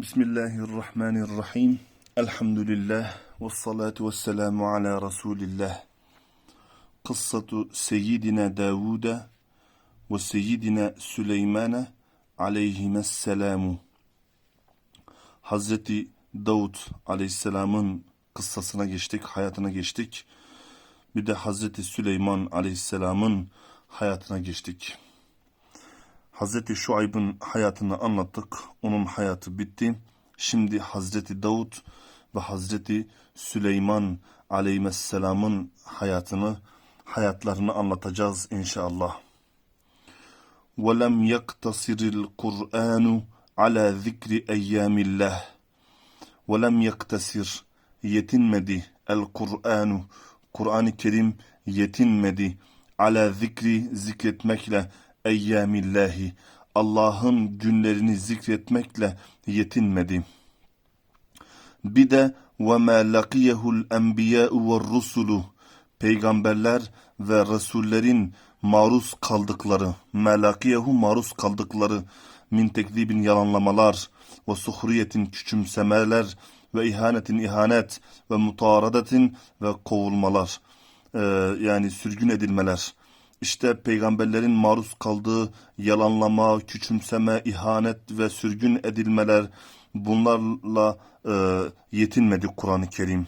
Bismillahirrahmanirrahim. Elhamdülillah. Ve salatu ve selamu ala Resulillah. Kıssatu Seyyidina Davud'a ve Seyyidina Süleyman'a aleyhimesselamu. Hazreti Davud aleyhisselamın kıssasına geçtik, hayatına geçtik. Bir de Hazreti Süleyman aleyhisselamın hayatına geçtik. Hazreti Şuayb'ın hayatını anlattık. Onun hayatı bitti. Şimdi Hazreti Davud ve Hazreti Süleyman aleyhisselamın hayatını, hayatlarını anlatacağız inşallah. وَلَمْ يَقْتَصِرِ الْقُرْآنُ عَلَى ذِكْرِ اَيَّامِ اللّٰهِ وَلَمْ يَقْتَصِرْ Yetinmedi el-Kur'anu Kur'an-ı Kerim yetinmedi ala zikri zikretmekle eyyamillahi Allah'ın günlerini zikretmekle yetinmedi. Bir de ve ma laqiyehul enbiya'u ve rusulu peygamberler ve resullerin maruz kaldıkları melakiyehu maruz kaldıkları min tekzibin yalanlamalar ve suhriyetin küçümsemeler ve ihanetin ihanet ve mutaradatin ve kovulmalar Ee, yani sürgün edilmeler işte peygamberlerin maruz kaldığı yalanlama, küçümseme, ihanet ve sürgün edilmeler bunlarla e, yetinmedi Kur'an-ı Kerim.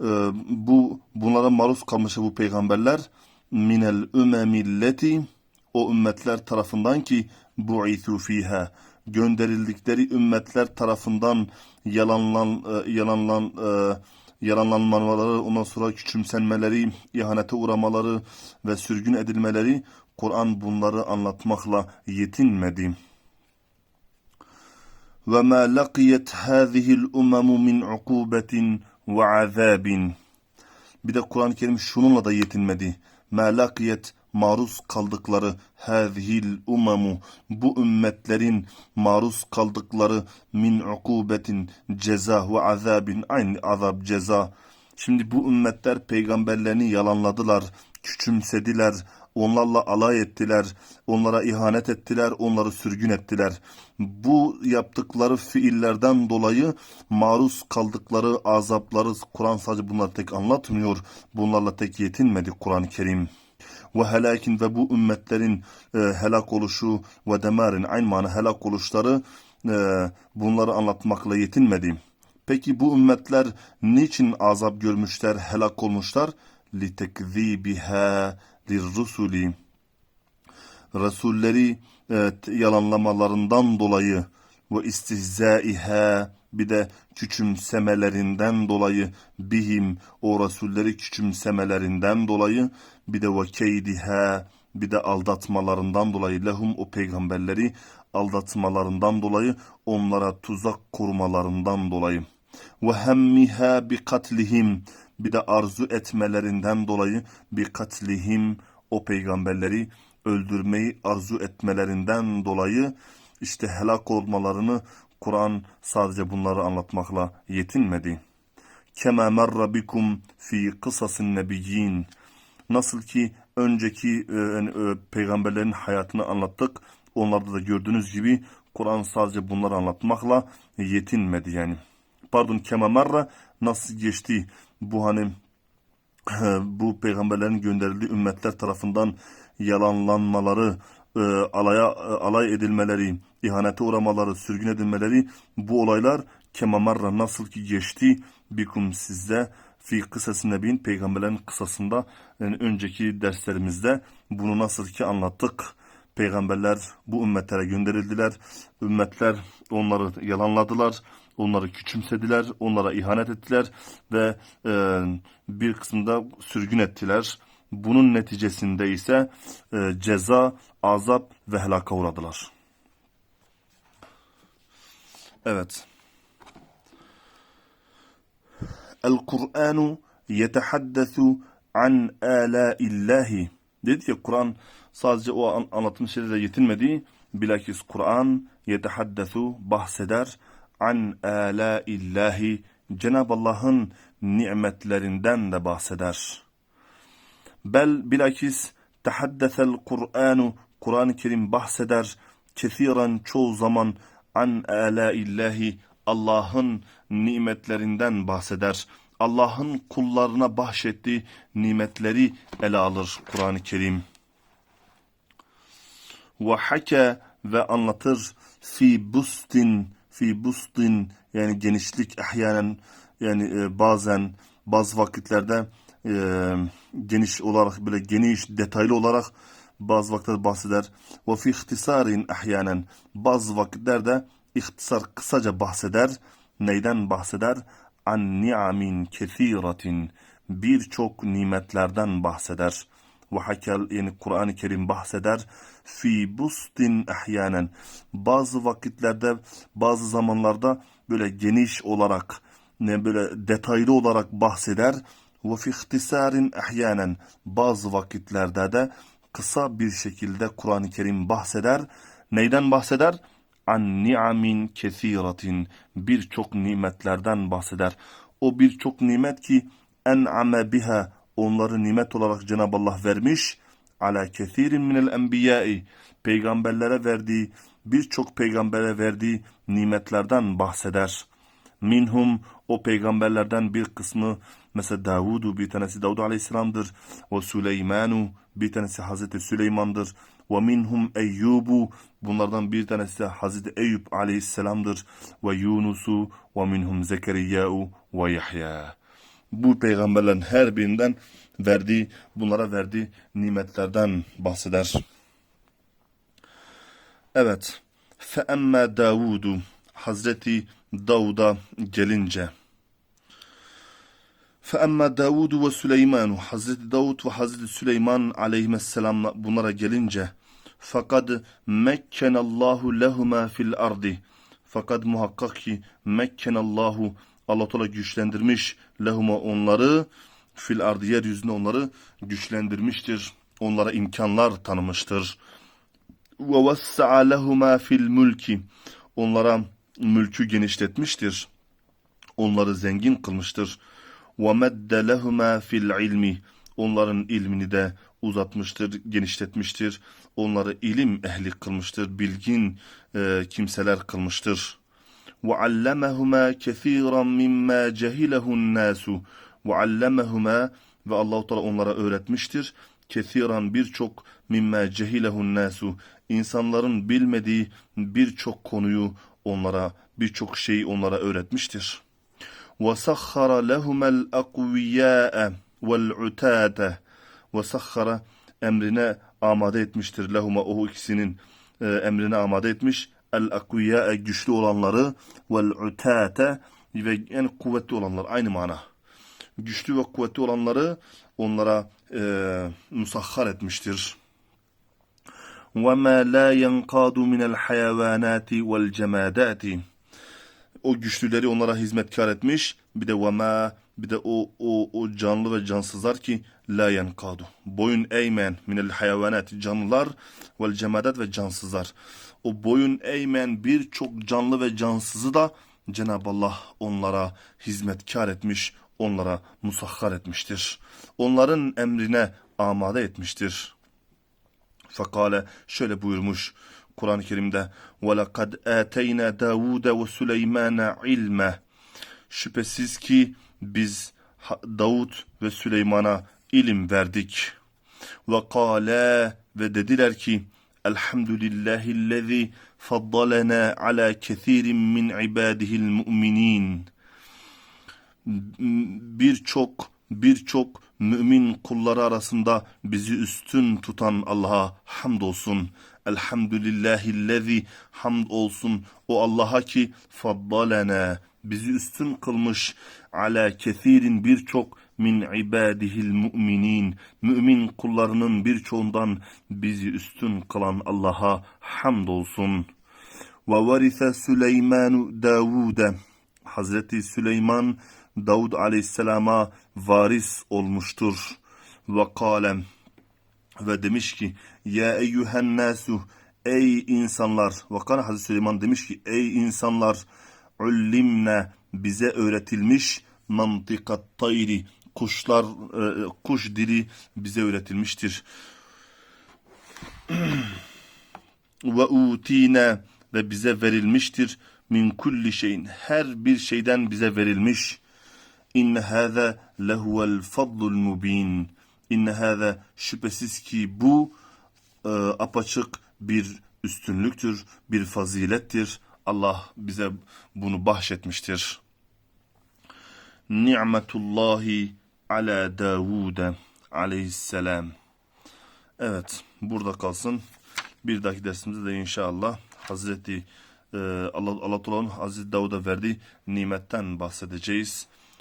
E, bu bunlara maruz kalmış bu peygamberler minel ümemilleti o ümmetler tarafından ki bu'ithu fiha gönderildikleri ümmetler tarafından yalanlan e, yalanlan e, yalanlanmaları, ondan sonra küçümsenmeleri, ihanete uğramaları ve sürgün edilmeleri Kur'an bunları anlatmakla yetinmedi. Laqiyet hâzihil umemu min ukubetin ve azabin. Bir de Kur'an-ı Kerim şununla da yetinmedi. Ma laqiyet maruz kaldıkları hâzihil umemu bu ümmetlerin maruz kaldıkları min ukubetin ceza ve azabin aynı azab ceza. Şimdi bu ümmetler peygamberlerini yalanladılar, küçümsediler, onlarla alay ettiler, onlara ihanet ettiler, onları sürgün ettiler. Bu yaptıkları fiillerden dolayı maruz kaldıkları azapları Kur'an sadece bunları tek anlatmıyor. Bunlarla tek yetinmedi Kur'an-ı Kerim ve helakin ve bu ümmetlerin e, helak oluşu ve demarin aynı mana helak oluşları e, bunları anlatmakla yetinmedi. Peki bu ümmetler niçin azap görmüşler, helak olmuşlar? لِتَكْذِيبِهَا لِلرُّسُولِ Resulleri e, yalanlamalarından dolayı ve istihzaiha bir de küçümsemelerinden dolayı bihim o rasulleri küçümsemelerinden dolayı bir de ve keydiha bir de aldatmalarından dolayı lehum o peygamberleri aldatmalarından dolayı onlara tuzak kurmalarından dolayı. Ve hemmiha bi katlihim bir de arzu etmelerinden dolayı bir katlihim o peygamberleri öldürmeyi arzu etmelerinden dolayı işte helak olmalarını Kur'an sadece bunları anlatmakla yetinmedi. Kema merra bikum fi kısasın nebiyyin. Nasıl ki önceki e, e, peygamberlerin hayatını anlattık. Onlarda da gördüğünüz gibi Kur'an sadece bunları anlatmakla yetinmedi yani. Pardon kema merra nasıl geçti bu hani bu peygamberlerin gönderildiği ümmetler tarafından yalanlanmaları, e, alaya e, alay edilmeleri, ihanete uğramaları, sürgün edilmeleri bu olaylar kemamarra nasıl ki geçti bikum sizde fi kısası nebiyin peygamberlerin kısasında yani önceki derslerimizde bunu nasıl ki anlattık. Peygamberler bu ümmetlere gönderildiler. Ümmetler onları yalanladılar. Onları küçümsediler. Onlara ihanet ettiler. Ve e, bir kısımda sürgün ettiler. Bunun neticesinde ise e, ceza, azap ve helaka uğradılar. Evet. El-Kur'anu yetehaddesu an âlâillahi. Dedi ya Kur'an sadece o an, anlatım şeylerle yetinmedi. Bilakis Kur'an yetehaddesu bahseder an âlâillahi. Cenab-ı Allah'ın nimetlerinden de bahseder. Bel bilakis tehaddesel Kur'anu Kur'an-ı Kerim bahseder kesiren çoğu zaman an alaillahi Allah'ın nimetlerinden bahseder. Allah'ın kullarına bahşettiği nimetleri ele alır Kur'an-ı Kerim. Ve hake ve anlatır fi bustin fi bustin yani genişlik ahyanen yani e, bazen bazı vakitlerde e, geniş olarak böyle geniş detaylı olarak bazı vakitlerde bahseder. Ve fi ihtisarin ahyanen bazı vakitlerde ihtisar kısaca bahseder. Neyden bahseder? An ni'amin kethiratin birçok nimetlerden bahseder. Ve hakel yani Kur'an-ı Kerim bahseder. Fi bustin ahyanen bazı vakitlerde bazı zamanlarda böyle geniş olarak ne böyle detaylı olarak bahseder. Ve fi ihtisarin ahyanen bazı vakitlerde de kısa bir şekilde Kur'an-ı Kerim bahseder. Neyden bahseder? An ni'amin kesiratin birçok nimetlerden bahseder. O birçok nimet ki en'ame biha onları nimet olarak Cenab-ı Allah vermiş. Ala kethirin minel enbiyai peygamberlere verdiği birçok peygambere verdiği nimetlerden bahseder. Minhum o peygamberlerden bir kısmı mesela Davudu bir tanesi Davud Aleyhisselam'dır. Ve Süleymanu bir tanesi Hazreti Süleyman'dır. Ve minhum Eyyubu bunlardan bir tanesi de Hazreti Eyüp Aleyhisselam'dır. Ve Yunusu ve minhum Zekeriya'u ve Yahya. Bu peygamberlerin her birinden verdiği bunlara verdiği nimetlerden bahseder. Evet. Emme Davudu Hazreti Davud'a gelince فَأَمَّا دَاوُدُ وَسُلَيْمَانُ Hazreti Davud ve Hazreti Süleyman aleyhisselam bunlara gelince fakat mekkenallahu lehuma fil ardi fakat muhakkak ki mekkenallahu Allah Teala güçlendirmiş lehuma onları fil ardi yeryüzünde onları güçlendirmiştir. Onlara imkanlar tanımıştır. Ve vessa'a lehuma fil mülki onlara mülkü genişletmiştir. Onları zengin kılmıştır. وَمَدَّ لَهُمَا فِي الْعِلْمِ Onların ilmini de uzatmıştır, genişletmiştir. Onları ilim ehli kılmıştır, bilgin e, kimseler kılmıştır. وَعَلَّمَهُمَا كَثِيرًا مِمَّا جَهِلَهُ النَّاسُ وَعَلَّمَهُمَا Ve Allah-u Teala onlara öğretmiştir. Kesiran birçok mimme cehilehun nasu insanların bilmediği birçok konuyu onlara birçok şeyi onlara öğretmiştir. وَسَخَّرَ لَهُمَ الْاَقْوِيَاءَ وَالْعُتَادَ وَسَخَّرَ emrine amade etmiştir. Lehuma o ikisinin e, emrine amade etmiş. El-akviya güçlü olanları vel-utate ve en kuvvetli olanlar aynı mana. Güçlü ve kuvvetli olanları onlara e, musahhar etmiştir. وَمَا لَا يَنْقَادُ مِنَ الْحَيَوَانَاتِ وَالْجَمَادَاتِ o güçlüleri onlara hizmetkar etmiş. Bir de vema bir de o o o canlı ve cansızlar ki la yankadu. Boyun eğmeyen minel hayvanat canlılar vel cemadat ve cansızlar. O boyun eğmeyen birçok canlı ve cansızı da Cenab-ı Allah onlara hizmetkar etmiş, onlara musahhar etmiştir. Onların emrine amade etmiştir. Fakale şöyle buyurmuş. Kur'an-ı Kerim'de وَلَقَدْ آتَيْنَا دَاوُودَ وَسُلَيْمَانَ عِلْمًا Şüphesiz ki biz Davud ve Süleyman'a ilim verdik. وَقَالَا Ve dediler ki Elhamdülillahillezî faddalena ala kethirin min ibadihil mu'minin. Birçok birçok mümin kulları arasında bizi üstün tutan Allah'a hamdolsun. Elhamdülillahillezî hamd olsun o Allah'a ki faddalena bizi üstün kılmış ala kethirin birçok min ibadihil mu'minin mümin kullarının birçoğundan bizi üstün kılan Allah'a hamdolsun. Ve varise Süleyman Davud'e Hazreti Süleyman Davud aleyhisselama varis olmuştur. Ve kalem ve demiş ki ya eyyühen nasu ey insanlar ve kana Hazreti Süleyman demiş ki ey insanlar ullimne bize öğretilmiş mantikat tayri kuşlar e, kuş dili bize öğretilmiştir. ve utine ve bize verilmiştir. Min kulli şeyin her bir şeyden bize verilmiş. İnne hâze lehuvel fadlul mubin. İnne hâze şüphesiz ki bu e, apaçık bir üstünlüktür, bir fazilettir. Allah bize bunu bahşetmiştir. Ni'metullahi ala Davud aleyhisselam. Evet, burada kalsın. Bir dahaki dersimizde de inşallah Hazreti e, Allah Allah Hazreti Davud'a verdiği nimetten bahsedeceğiz.